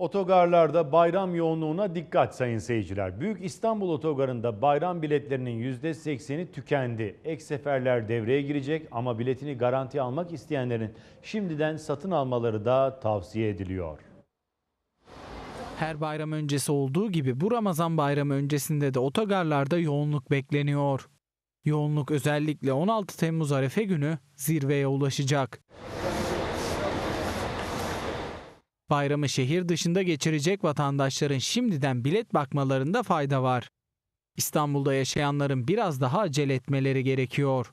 Otogarlarda bayram yoğunluğuna dikkat sayın seyirciler. Büyük İstanbul Otogarı'nda bayram biletlerinin %80'i tükendi. Ek seferler devreye girecek ama biletini garanti almak isteyenlerin şimdiden satın almaları da tavsiye ediliyor. Her bayram öncesi olduğu gibi bu Ramazan bayramı öncesinde de otogarlarda yoğunluk bekleniyor. Yoğunluk özellikle 16 Temmuz Arefe günü zirveye ulaşacak. Bayramı şehir dışında geçirecek vatandaşların şimdiden bilet bakmalarında fayda var. İstanbul'da yaşayanların biraz daha acele etmeleri gerekiyor.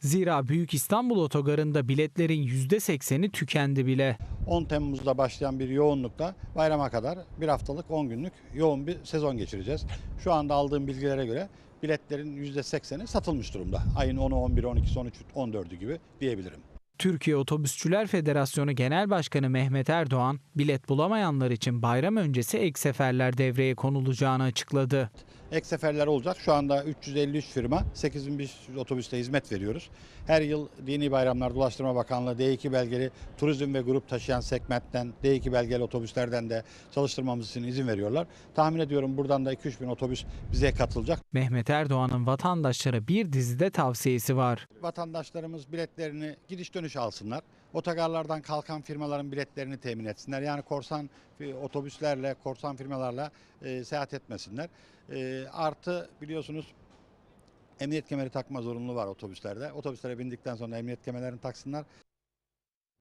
Zira Büyük İstanbul Otogarı'nda biletlerin %80'i tükendi bile. 10 Temmuz'da başlayan bir yoğunlukla bayrama kadar bir haftalık 10 günlük yoğun bir sezon geçireceğiz. Şu anda aldığım bilgilere göre biletlerin %80'i satılmış durumda. Ayın 10'u, 11'i, 12'si, 13'ü, 14'ü gibi diyebilirim. Türkiye Otobüsçüler Federasyonu Genel Başkanı Mehmet Erdoğan, bilet bulamayanlar için bayram öncesi ek seferler devreye konulacağını açıkladı. Ek seferler olacak. Şu anda 353 firma 8500 otobüste hizmet veriyoruz. Her yıl dini bayramlarda Ulaştırma Bakanlığı D2 belgeli turizm ve grup taşıyan segmentten D2 belgeli otobüslerden de çalıştırmamız için izin veriyorlar. Tahmin ediyorum buradan da 2-3 bin otobüs bize katılacak. Mehmet Erdoğan'ın vatandaşlara bir dizide tavsiyesi var. Vatandaşlarımız biletlerini gidiş dönüş alsınlar. Otogarlardan kalkan firmaların biletlerini temin etsinler. Yani korsan otobüslerle, korsan firmalarla e, seyahat etmesinler. E, artı biliyorsunuz emniyet kemeri takma zorunluluğu var otobüslerde. Otobüslere bindikten sonra emniyet kemerlerini taksınlar.